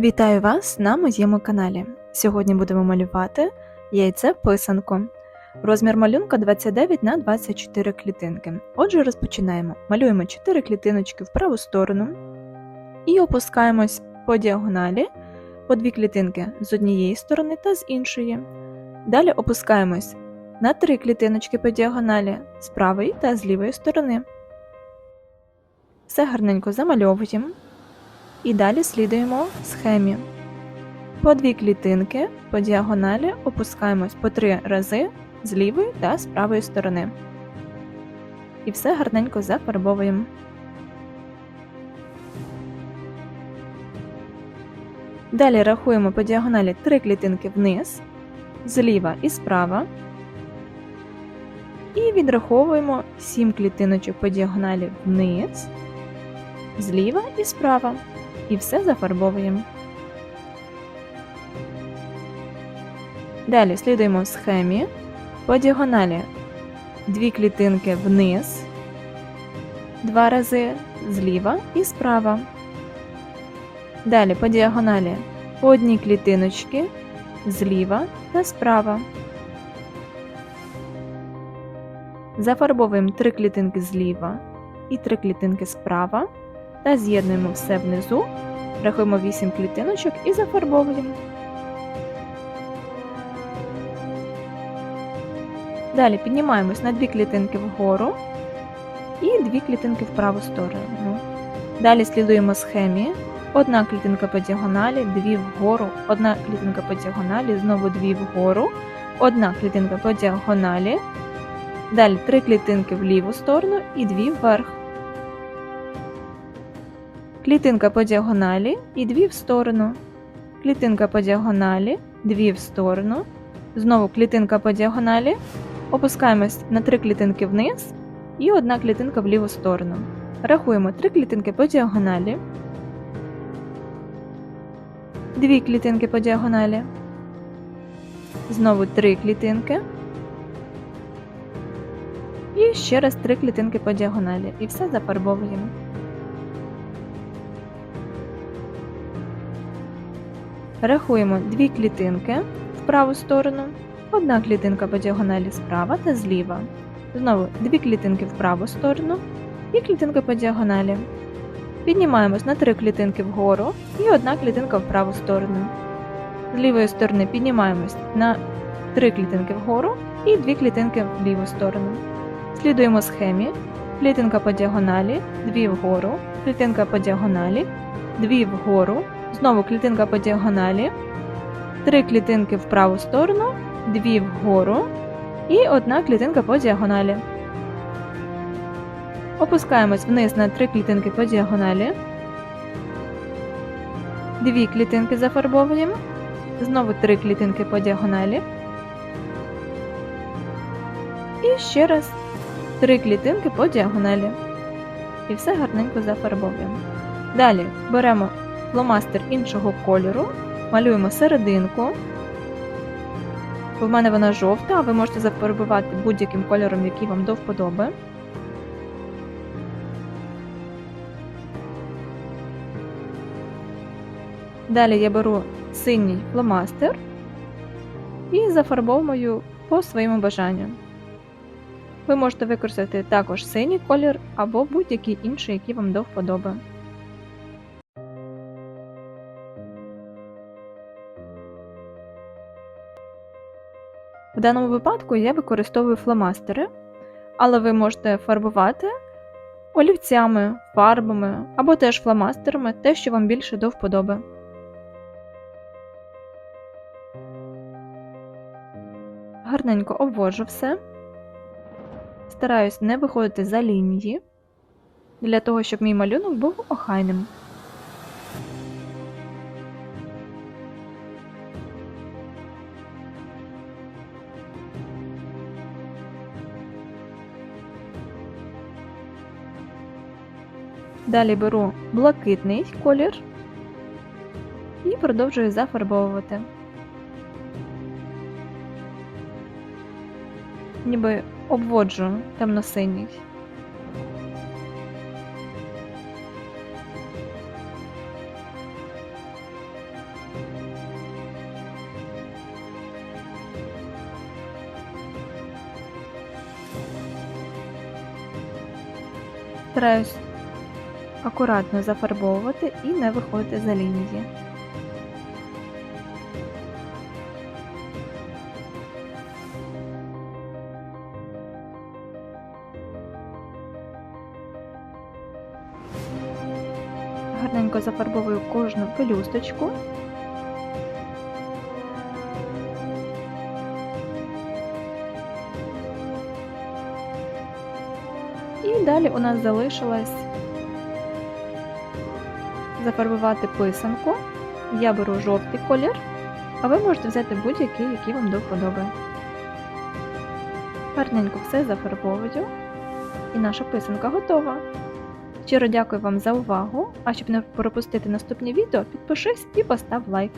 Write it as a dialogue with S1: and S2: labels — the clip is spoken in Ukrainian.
S1: Вітаю вас на моєму каналі. Сьогодні будемо малювати яйце писанку. Розмір малюнка 29 на 24 клітинки. Отже, розпочинаємо. Малюємо 4 клітиночки в праву сторону і опускаємось по діагоналі по 2 клітинки з однієї сторони та з іншої. Далі опускаємось на 3 клітиночки по діагоналі з правої та з лівої сторони. Все гарненько замальовуємо. І далі слідуємо схемі. По дві клітинки по діагоналі опускаємось по три рази з лівої та з правої сторони. І все гарненько зафарбовуємо. Далі рахуємо по діагоналі три клітинки вниз, зліва і справа. І відраховуємо 7 клітиночок по діагоналі вниз, зліва і справа і все зафарбовуємо. Далі слідуємо схемі по діагоналі дві клітинки вниз, два рази зліва і справа. Далі по діагоналі по одній клітиночки зліва та справа. Зафарбовуємо три клітинки зліва і три клітинки справа та з'єднуємо все внизу, рахуємо 8 клітиночок і зафарбовуємо. Далі піднімаємось на 2 клітинки вгору і 2 клітинки в праву сторону. Далі слідуємо схемі. Одна клітинка по діагоналі, дві вгору, одна клітинка по діагоналі, знову дві вгору, одна клітинка по діагоналі, далі три клітинки в ліву сторону і дві вверх клітинка по діагоналі і дві в сторону, клітинка по діагоналі, дві в сторону, знову клітинка по діагоналі, опускаємось на три клітинки вниз і одна клітинка в ліву сторону. Рахуємо три клітинки по діагоналі, дві клітинки по діагоналі, знову три клітинки. І ще раз три клітинки по діагоналі. І все зафарбовуємо. Рахуємо дві клітинки в праву сторону, одна клітинка по діагоналі справа та зліва. Знову дві клітинки в праву сторону і клітинка по діагоналі. Піднімаємось на три клітинки вгору і одна клітинка в праву сторону. З лівої сторони піднімаємось на три клітинки вгору і дві клітинки в ліву сторону. Слідуємо схемі. Клітинка по діагоналі, дві вгору, клітинка по діагоналі, дві вгору, Знову клітинка по діагоналі, три клітинки в праву сторону, дві вгору і одна клітинка по діагоналі. Опускаємось вниз на три клітинки по діагоналі. Дві клітинки зафарбовуємо. Знову три клітинки по діагоналі. І ще раз три клітинки по діагоналі. І все гарненько зафарбовуємо. Далі беремо фломастер іншого кольору, малюємо серединку. В мене вона жовта, а ви можете зафарбувати будь-яким кольором, який вам до вподоби. Далі я беру синій фломастер і зафарбовую по своєму бажанню. Ви можете використати також синій колір або будь-який інший, який вам до вподоби. В даному випадку я використовую фломастери, але ви можете фарбувати олівцями, фарбами або теж фломастерами те, що вам більше до вподоби. Гарненько обводжу все. Стараюсь не виходити за лінії, для того, щоб мій малюнок був охайним. Далі беру блакитний колір і продовжую зафарбовувати. Ніби обводжу темно-синій. Стараюсь акуратно зафарбовувати і не виходити за лінії. Гарненько зафарбовую кожну пелюсточку. І далі у нас залишилось зафарбувати писанку. Я беру жовтий колір, а ви можете взяти будь-який, який вам до вподоби. Гарненько все зафарбовую. І наша писанка готова. Щиро дякую вам за увагу. А щоб не пропустити наступні відео, підпишись і постав лайк.